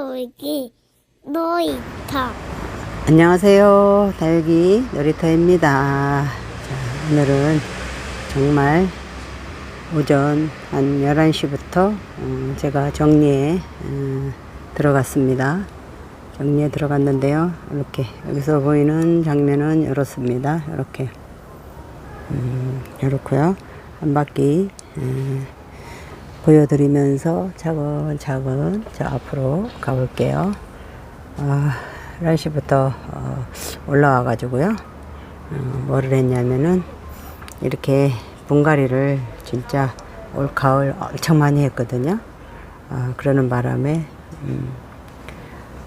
다육이 놀이터 안녕하세요. 다육이 놀이터입니다. 자, 오늘은 정말 오전 한 11시부터 어, 제가 정리에 어, 들어갔습니다. 정리에 들어갔는데요. 이렇게 여기서 보이는 장면은 이렇습니다. 이렇게 음, 이렇고요. 한 바퀴 음, 보여드리면서 차근차근 저 앞으로 가볼게요. 아, 11시부터 어, 올라와 가지고요. 어, 뭐를 했냐면은 이렇게 분갈이를 진짜 올 가을 엄청 많이 했거든요. 아, 그러는 바람에 음,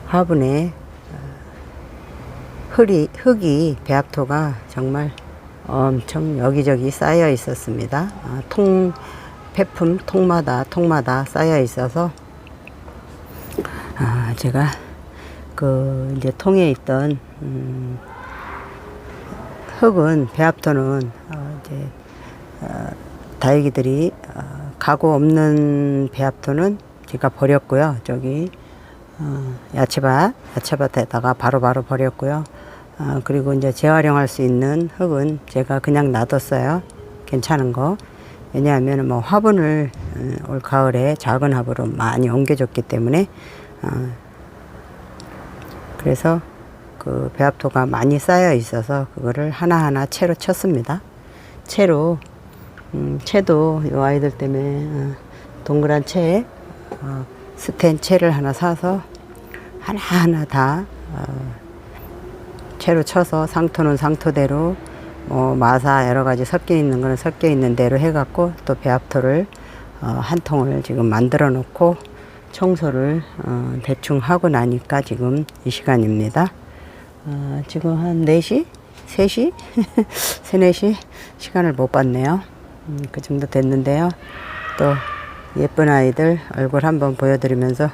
화분에 어, 흙이, 흙이 배합토가 정말 엄청 여기저기 쌓여 있었습니다. 아, 통 폐품 통마다 통마다 쌓여 있어서 아 제가 그 이제 통에 있던 음, 흙은 배합토는 어, 이제 어, 다육이들이 어, 가구 없는 배합토는 제가 버렸고요. 저기 어, 야채밭 야채밭에다가 바로바로 버렸고요. 어, 그리고 이제 재활용할 수 있는 흙은 제가 그냥 놔뒀어요. 괜찮은 거. 왜냐하면 뭐 화분을 어, 올 가을에 작은 화분으로 많이 옮겨줬기 때문에 어, 그래서 그 배합토가 많이 쌓여 있어서 그거를 하나하나 채로 쳤습니다. 채로 음, 채도 이 아이들 때문에 어, 동그란 채 어, 스텐 채를 하나 사서 하나하나 다 어, 채로 쳐서 상토는 상토대로 뭐 마사 여러 가지 섞여 있는 거는 섞여 있는 대로 해갖고 또 배합토를 어, 한 통을 지금 만들어 놓고 청소를 어, 대충 하고 나니까 지금 이 시간입니다. 어, 지금 한 4시? 3시? 3, 4시? 시간을 못 봤네요. 음, 그 정도 됐는데요. 또 예쁜 아이들 얼굴 한번 보여드리면서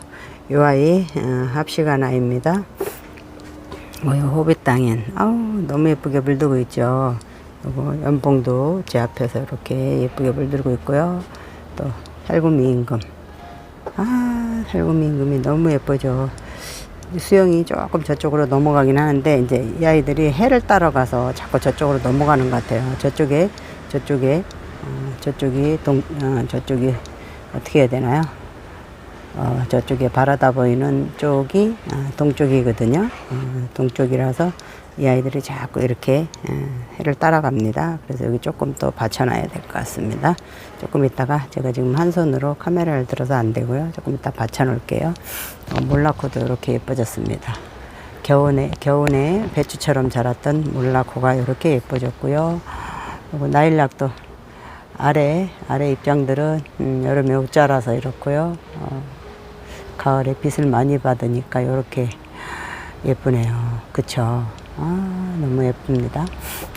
이 아이 어, 합시간 아이입니다. 뭐요 호빗 땅엔 아우 너무 예쁘게 물들고 있죠. 요거 연봉도 제 앞에서 이렇게 예쁘게 물들고 있고요. 또 살구미 임금 아 살구미 임금이 너무 예쁘죠. 수영이 조금 저쪽으로 넘어가긴 하는데 이제 이 아이들이 해를 따라가서 자꾸 저쪽으로 넘어가는 것 같아요. 저쪽에 저쪽에 어, 저쪽이 동 어, 저쪽이 어떻게 해야 되나요? 어, 저쪽에 바라다 보이는 쪽이 어, 동쪽이거든요. 어, 동쪽이라서 이 아이들이 자꾸 이렇게 어, 해를 따라갑니다. 그래서 여기 조금 더 받쳐놔야 될 것 같습니다. 조금 있다가 제가 지금 한 손으로 카메라를 들어서 안 되고요. 조금 이따 받쳐놓을게요. 어, 몰라코도 이렇게 예뻐졌습니다. 겨우내, 겨우내 배추처럼 자랐던 몰라코가 이렇게 예뻐졌고요. 그리고 나일락도 아래, 아래 입장들은 음, 여름에 옷 자라서 이렇고요. 어, 가을에 빛을 많이 받으니까 이렇게 예쁘네요. 그쵸? 아, 너무 예쁩니다.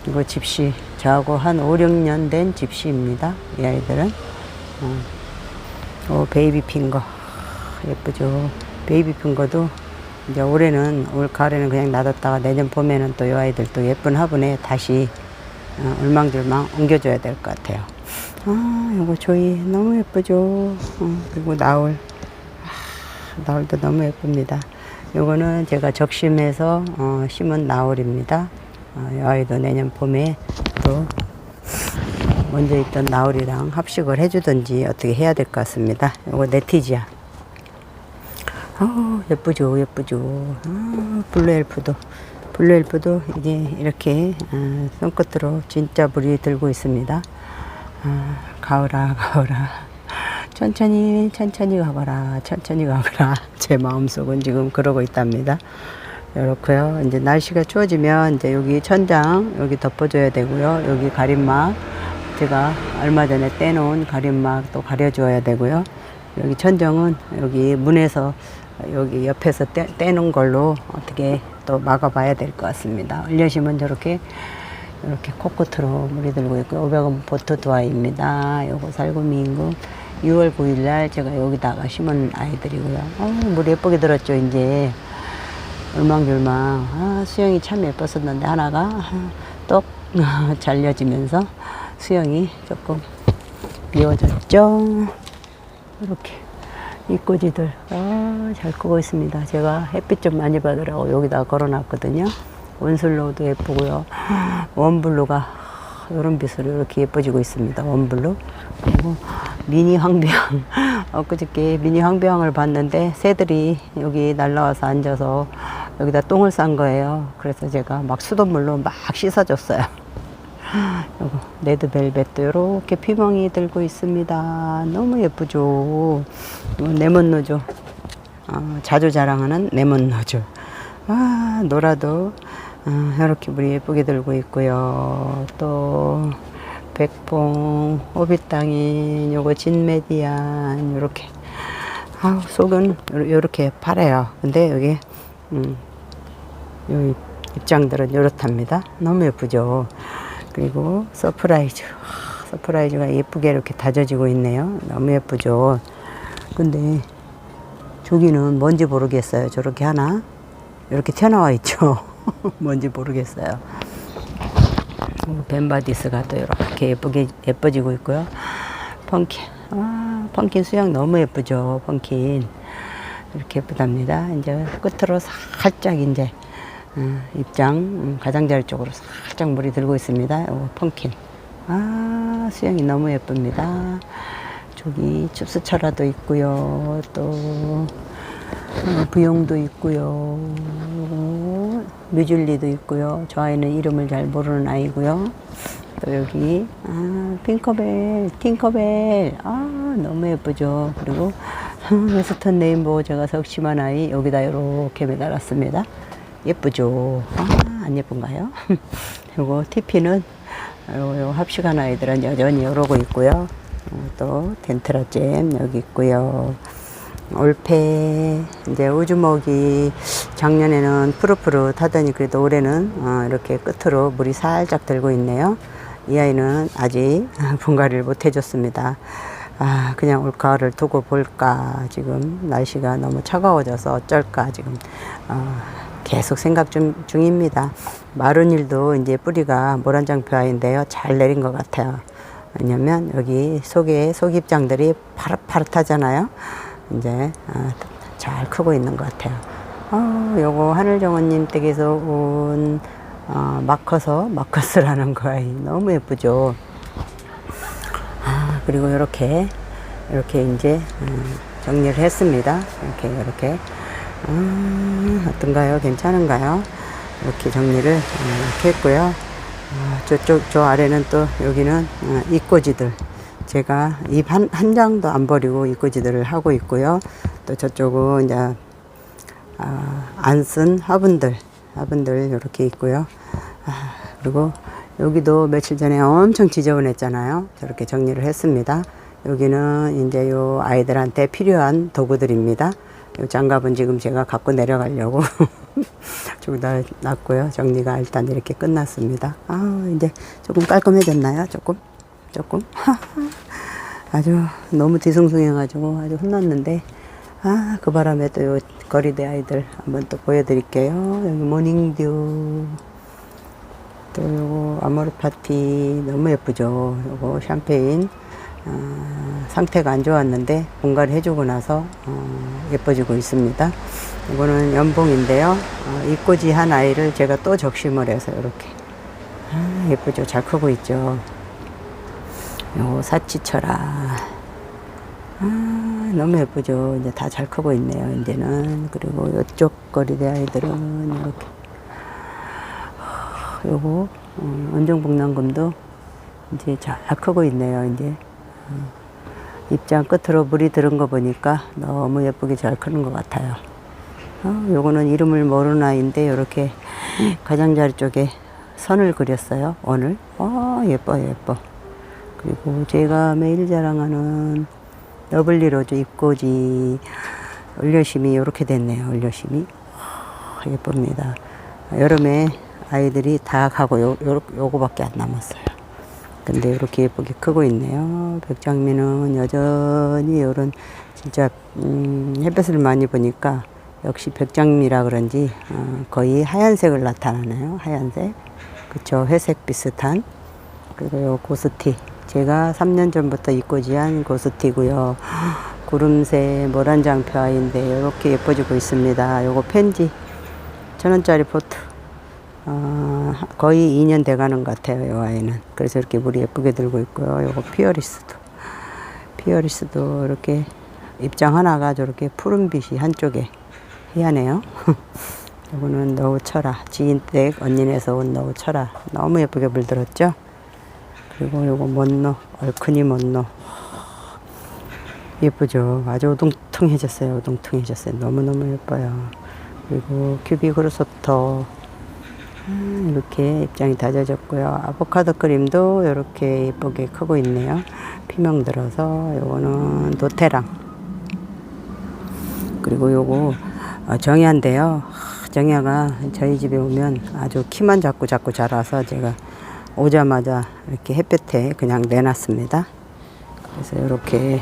이거 집시, 저하고 한 5, 6년 된 집시입니다. 이 아이들은. 어, 어, 베이비 핑거. 예쁘죠? 베이비 핑거도 이제 올해는, 올 가을에는 그냥 놔뒀다가 내년 봄에는 또 이 아이들 또 예쁜 화분에 다시 어, 울망졸망 옮겨줘야 될 것 같아요. 아, 이거 조이 너무 예쁘죠? 어, 그리고 나올. 나올도 너무 예쁩니다. 요거는 제가 적심해서 어, 심은 나올입니다. 어, 이 아이도 내년 봄에 또 먼저 있던 나올이랑 합식을 해주든지 어떻게 해야 될 것 같습니다. 요거 네티지아. 어, 예쁘죠, 예쁘죠. 아, 블루엘프도. 블루엘프도 이제 이렇게 어, 손끝으로 진짜 물이 들고 있습니다. 아, 가을아, 가을아. 천천히 천천히 가거라. 천천히 가거라. 제 마음속은 지금 그러고 있답니다. 이렇고요. 이제 날씨가 추워지면 이제 여기 천장 여기 덮어줘야 되고요. 여기 가림막 제가 얼마 전에 떼놓은 가림막 또 가려줘야 되고요. 여기 천정은 여기 문에서 여기 옆에서 떼, 떼놓은 걸로 어떻게 또 막아봐야 될 것 같습니다. 얼려시면 저렇게 이렇게 코끝으로 물이 들고 있고 500원 보트 두아입니다. 요거 살구미 임금 6월 9일 날 제가 여기다가 심은 아이들이고요. 어, 물 예쁘게 들었죠, 이제. 울망졸망. 아, 수영이 참 예뻤었는데, 하나가 똑 잘려지면서 수영이 조금 미워졌죠. 이렇게. 이 꼬지들 아, 잘 크고 있습니다. 제가 햇빛 좀 많이 받으라고 여기다 걸어놨거든요. 원슬로우도 예쁘고요. 원블루가 이런 빛으로 이렇게 예뻐지고 있습니다. 원블루 그리고 미니 황비향 엊그저께 미니 황비향을 봤는데 새들이 여기 날라와서 앉아서 여기다 똥을 싼 거예요. 그래서 제가 막 수돗물로 막 씻어줬어요. 요거 레드벨벳도 이렇게 피멍이 들고 있습니다. 너무 예쁘죠. 레몬노조. 어, 자주 자랑하는 레몬노조. 아, 노라도 어, 이렇게 물이 예쁘게 들고 있고요. 또 백봉, 호빗땅인, 요거 진메디안 요렇게. 아우, 속은 요- 요렇게 파래요. 근데 여기 음, 요 입장들은 요렇답니다. 너무 예쁘죠. 그리고 서프라이즈. 아, 서프라이즈가 예쁘게 이렇게 다져지고 있네요. 너무 예쁘죠. 근데 저기는 뭔지 모르겠어요. 저렇게 하나? 이렇게 튀어나와 있죠. 뭔지 모르겠어요. 그리고 벤바디스가 또 이렇게 예쁘게 예뻐지고 있고요. 펑킨. 아, 펑킨 수영 너무 예쁘죠. 펑킨. 이렇게 예쁘답니다. 이제 끝으로 살짝 이제 음, 입장 음, 가장자리 쪽으로 살짝 물이 들고 있습니다. 요 펑킨. 아 수영이 너무 예쁩니다. 저기 춥스철화도 있고요. 또 어, 부용도 있고요. 뮤즐리도 있고요. 저 아이는 이름을 잘 모르는 아이고요. 또 여기 아 핑커벨, 팅커벨 아 너무 예쁘죠. 그리고 웨스턴 레인보우 제가 석심한 아이 여기다 이렇게 매달았습니다. 예쁘죠. 아, 안 예쁜가요? TP는 요, 요 합식한 아이들은 여전히 이러고 있고요. 어, 또 덴트라잼 여기 있고요. 올페 이제 우주먹이 작년에는 푸릇푸릇하더니 그래도 올해는 어, 이렇게 끝으로 물이 살짝 들고 있네요. 이 아이는 아직 분갈이를 못 해줬습니다. 아 그냥 올 가을을 두고 볼까 지금 날씨가 너무 차가워져서 어쩔까 지금 어, 계속 생각 중, 중입니다. 마른일도 이제 뿌리가 모란장표 아인데요. 잘 내린 것 같아요. 왜냐면 여기 속에 속입장들이 파릇파릇하잖아요. 이제 아, 잘 크고 있는 것 같아요. 어, 요거 하늘정원님 댁에서 온 어, 마커서 마커스라는 거 아이 너무 예쁘죠. 아, 그리고 이렇게 이렇게 이제 음, 정리를 했습니다. 이렇게 이렇게 음, 어떤가요? 괜찮은가요? 이렇게 정리를 음, 이렇게 했고요. 어, 저쪽 저 아래는 또 여기는 어, 이꼬지들 제가 잎 한 한 장도 안 버리고 이꼬지들을 하고 있고요. 또 저쪽은 이제 아, 안쓴 화분들, 화분들 이렇게 있고요. 아, 그리고 여기도 며칠 전에 엄청 지저분했잖아요. 저렇게 정리를 했습니다. 여기는 이제 요 아이들한테 필요한 도구들입니다. 요 장갑은 지금 제가 갖고 내려가려고 저기다 놨고요. 정리가 일단 이렇게 끝났습니다. 아, 이제 조금 깔끔해졌나요? 조금? 조금? 아주 너무 뒤숭숭해가지고 아주 혼났는데 아 그 바람에 또 요 거리대 아이들 한번 또 보여드릴게요. 여기 모닝듀. 또 요거 아모르 파티 너무 예쁘죠? 요거 샴페인. 아, 상태가 안 좋았는데 분갈이 해주고 나서 어, 예뻐지고 있습니다. 이거는 연봉인데요. 어, 입꼬지 한 아이를 제가 또 적심을 해서 이렇게. 아, 예쁘죠? 잘 크고 있죠 요 사치철아. 아, 너무 예쁘죠. 이제 다 잘 크고 있네요. 이제는. 그리고 요쪽 거리대 아이들은 이렇게. 아, 요거, 어, 원종복랑금도 이제 잘 크고 있네요. 이제. 어, 입장 끝으로 물이 들은 거 보니까 너무 예쁘게 잘 크는 것 같아요. 어, 요거는 이름을 모르는 아이인데, 요렇게 가장자리 쪽에 선을 그렸어요. 오늘. 어, 예뻐, 예뻐. 그리고 제가 매일 자랑하는 러블리 로즈 입꼬지 올려심이 이렇게 됐네요. 올려심이 아, 예쁩니다. 여름에 아이들이 다 가고 요거밖에 안 남았어요. 근데 이렇게 예쁘게 크고 있네요. 백장미는 여전히 이런 진짜 음, 햇볕을 많이 보니까 역시 백장미라 그런지 어, 거의 하얀색을 나타나네요. 하얀색. 그쵸. 회색 비슷한. 그리고 요 고스티. 제가 3년 전부터 입고지한 고스티고요. 구름새 모란장표 아이인데 이렇게 예뻐지고 있습니다. 요거 펜지 천 원짜리 포트. 어, 거의 2년 돼가는 것 같아요. 이 아이는. 그래서 이렇게 물이 예쁘게 들고 있고요. 요거 피어리스도. 피어리스도 이렇게 입장 하나가 저렇게 푸른빛이 한쪽에 희한해요. 요거는 너우 철아. 지인댁 언니네에서 온 너우 철아. 너무 예쁘게 물들었죠? 그리고 요거 못노. 얼큰이 못노. 예쁘죠? 아주 우둥퉁해졌어요. 우둥퉁해졌어요. 너무너무 예뻐요. 그리고 큐비그로소터. 음, 이렇게 입장이 다져졌고요. 아보카도 크림도 이렇게 예쁘게 크고 있네요. 피명 들어서 요거는 도테랑. 그리고 요거 어, 정야인데요. 하, 정야가 저희 집에 오면 아주 키만 자꾸 자꾸 자라서 제가 오자마자 이렇게 햇볕에 그냥 내놨습니다. 그래서 이렇게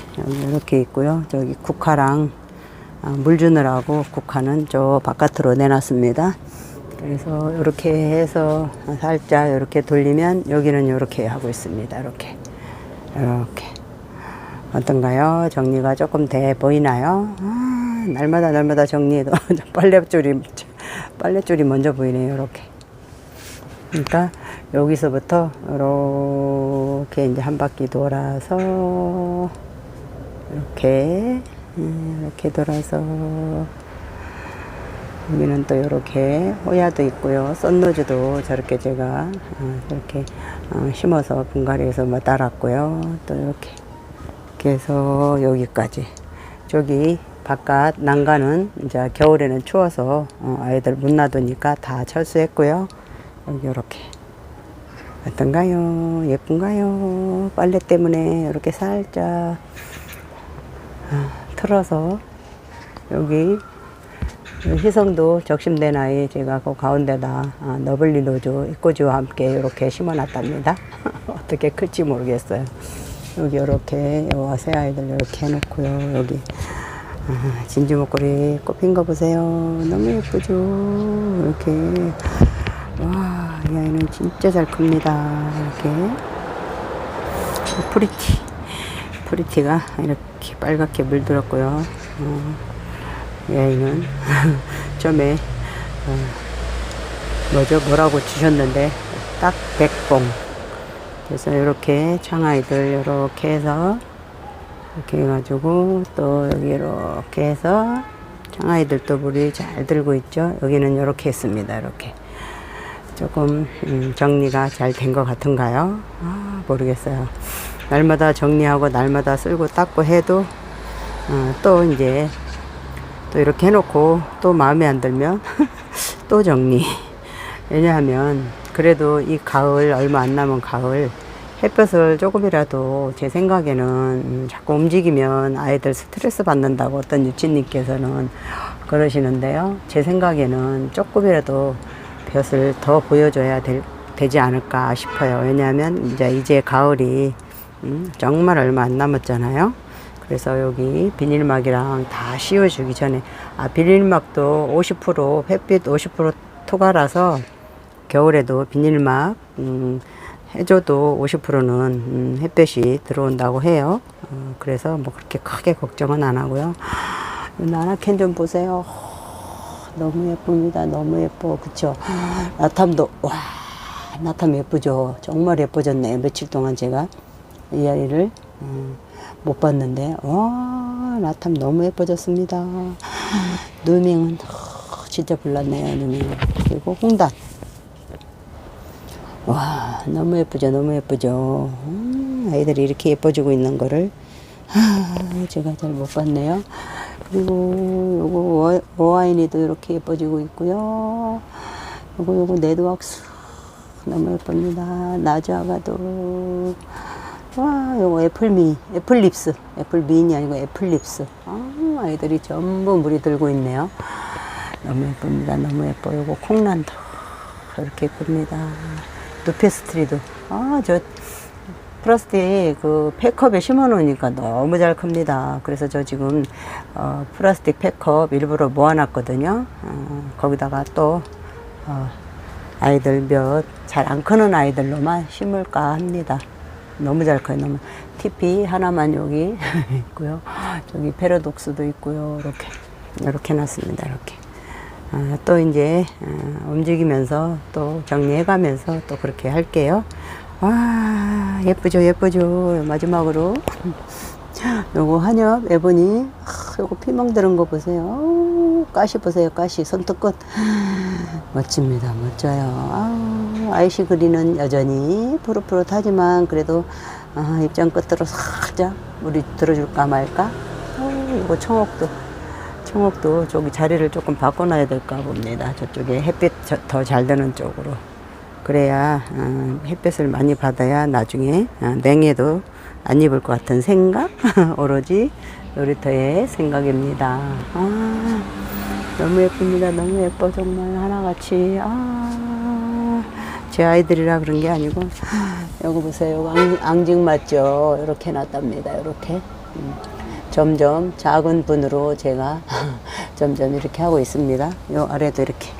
이렇게 있고요. 저기 국화랑 아, 물 주느라고 국화는 저 바깥으로 내놨습니다. 그래서 이렇게 해서 살짝 이렇게 돌리면 여기는 이렇게 하고 있습니다. 이렇게 이렇게 어떤가요? 정리가 조금 돼 보이나요? 아, 날마다 날마다 정리해도 빨래줄이 빨래줄이 먼저 보이네요. 이렇게. 그러니까 여기서부터 이렇게 이제 한 바퀴 돌아서 이렇게 음, 이렇게 돌아서 여기는 또 이렇게 호야도 있고요. 썬노즈도 저렇게 제가 어, 이렇게 어, 심어서 분갈이해서 뭐 따랐고요. 또 이렇게 해서 여기까지 저기 바깥 난간은 이제 겨울에는 추워서 어, 아이들 못 놔두니까 다 철수했고요. 여기 이렇게 어떤가요? 예쁜가요? 빨래 때문에 이렇게 살짝 아, 틀어서 여기 희성도 적심된 아이 제가 그 가운데다 아, 너블리 노조 이꼬지와 함께 이렇게 심어놨답니다. 어떻게 클지 모르겠어요. 여기 이렇게 요새 아이들 이렇게 해놓고요. 여기 아, 진주 목걸이 꼽힌 거 보세요. 너무 예쁘죠? 이렇게 와, 이 아이는 진짜 잘 큽니다. 이렇게. 프리티. 프리티가 이렇게 빨갛게 물들었고요. 어, 이 아이는 점에 어, 뭐죠? 뭐라고 주셨는데 딱 백봉. 그래서 이렇게 창아이들 이렇게 해서 이렇게 해가지고 또 여기 이렇게 해서 창아이들도 물이 잘 들고 있죠? 여기는 이렇게 했습니다. 이렇게 조금 음, 정리가 잘 된 것 같은가요 아, 모르겠어요 날마다 정리하고 날마다 쓸고 닦고 해도 어, 또 이제 또 이렇게 해놓고 또 마음에 안 들면 또 정리. 왜냐하면 그래도 이 가을 얼마 안 남은 가을 햇볕을 조금이라도 제 생각에는 음, 자꾸 움직이면 아이들 스트레스 받는다고 어떤 유치님께서는 그러시는데요. 제 생각에는 조금이라도 볕을 더 보여줘야 될, 되지 않을까 싶어요. 왜냐하면 이제 이제 가을이 음, 정말 얼마 안 남았잖아요. 그래서 여기 비닐막이랑 다 씌워주기 전에 아 비닐막도 50% 햇빛 50% 토가라서 겨울에도 비닐막 음, 해줘도 50%는 음, 햇볕이 들어온다고 해요. 어, 그래서 뭐 그렇게 크게 걱정은 안 하고요. 나나캔 좀 보세요. 너무 예쁩니다. 너무 예뻐. 그쵸? 나탐도, 와, 나탐 예쁘죠? 정말 예뻐졌네. 며칠 동안 제가 이 아이를 음, 못 봤는데, 와, 나탐 너무 예뻐졌습니다. 누밍은 어, 진짜 불났네요. 누밍. 그리고 홍단. 와, 너무 예쁘죠? 너무 예쁘죠? 음, 아이들이 이렇게 예뻐지고 있는 거를 아, 제가 잘 못 봤네요. 그리고 요거 워- 워아이니도 이렇게 예뻐지고 있고요. 요거 요거 네드왁스 너무 예쁩니다. 나주아가도 와 요거 애플미 애플립스 애플미인이 아니고 애플립스 아, 아이들이 전부 물이 들고 있네요. 너무 예쁩니다. 너무 예뻐. 요거 콩란도 이렇게 예쁩니다. 누페스트리도 아저 플라스틱 그 팩컵에 심어 놓으니까 너무 잘 큽니다. 그래서 저 지금 어, 플라스틱 팩컵 일부러 모아놨거든요. 어, 거기다가 또 어, 아이들 몇 잘 안 크는 아이들로만 심을까 합니다. 너무 잘 커요. 너무 TP 하나만 여기 있고요. 저기 패러독스도 있고요. 이렇게 이렇게 놨습니다. 이렇게. 아, 또 이제 아, 움직이면서 또 정리해가면서 또 그렇게 할게요. 와 예쁘죠 예쁘죠. 마지막으로. 요거 한엽 에보니. 아, 요거 피멍 들은 거 보세요. 아우, 가시 보세요 가시. 손톱 끝. 멋집니다 멋져요. 아, 아이시 그리는 여전히 푸릇푸릇하지만 그래도 아, 입장 끝으로 살짝 물이 들어줄까 말까? 어, 이거 청옥도 청옥도 저기 자리를 조금 바꿔놔야 될까 봅니다. 저쪽에 햇빛 더 잘 드는 쪽으로 그래야 어, 햇빛을 많이 받아야 나중에 어, 냉해도 안 입을 것 같은 생각 오로지 놀이터의 생각입니다. 아, 너무 예쁩니다. 너무 예뻐 정말 하나같이 아, 제 아이들이라 그런 게 아니고 여기 보세요. 앙, 앙증 맞죠? 이렇게 해놨답니다. 이렇게 음, 점점 작은 분으로 제가 점점 이렇게 하고 있습니다. 요 아래도 이렇게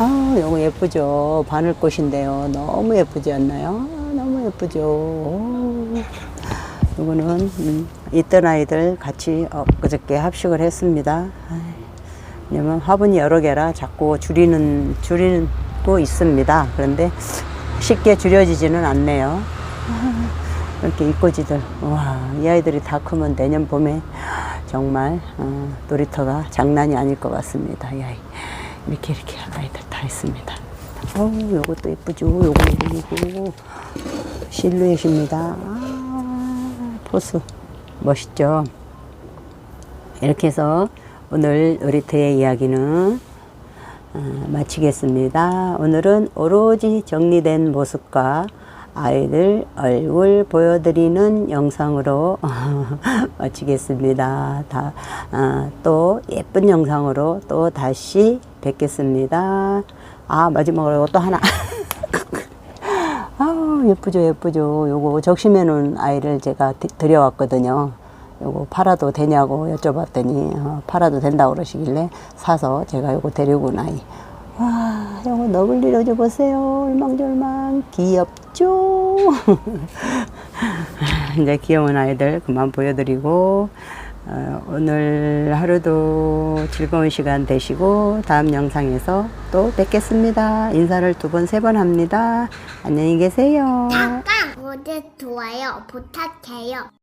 아, 요거 예쁘죠. 바늘꽃인데요. 너무 예쁘지 않나요? 아, 너무 예쁘죠. 오. 요거는 음, 있던 아이들 같이 엊그저께 합식을 했습니다. 왜냐면 화분이 여러 개라 자꾸 줄이는 줄이는 거 있습니다. 그런데 쉽게 줄여지지는 않네요. 아, 이렇게 이꼬지들 와, 이 아이들이 다 크면 내년 봄에 정말 어, 놀이터가 장난이 아닐 것 같습니다. 이 아이. 이렇게 이렇게 아이들 다 있습니다. 어우, 요것도 예쁘죠. 요거, 요거. 실루엣입니다. 아, 포스. 멋있죠. 이렇게 해서 오늘 놀이터의 이야기는 어, 마치겠습니다. 오늘은 오로지 정리된 모습과 아이들 얼굴 보여드리는 영상으로 마치겠습니다. 다, 아, 또 예쁜 영상으로 또 다시 뵙겠습니다. 아, 마지막으로 또 하나. 아우, 예쁘죠, 예쁘죠. 요거 적심해 놓은 아이를 제가 드- 드려왔거든요. 요거 팔아도 되냐고 여쭤봤더니, 어, 팔아도 된다고 그러시길래 사서 제가 요거 데리고 온 아이. 와, 요거 너블리 로즈 보세요. 얼망졸망. 귀엽 죠? 이제 귀여운 아이들 그만 보여드리고, 어, 오늘 하루도 즐거운 시간 되시고, 다음 영상에서 또 뵙겠습니다. 인사를 두 번, 세 번 합니다. 안녕히 계세요. 잠깐 구독 좋아요 부탁해요.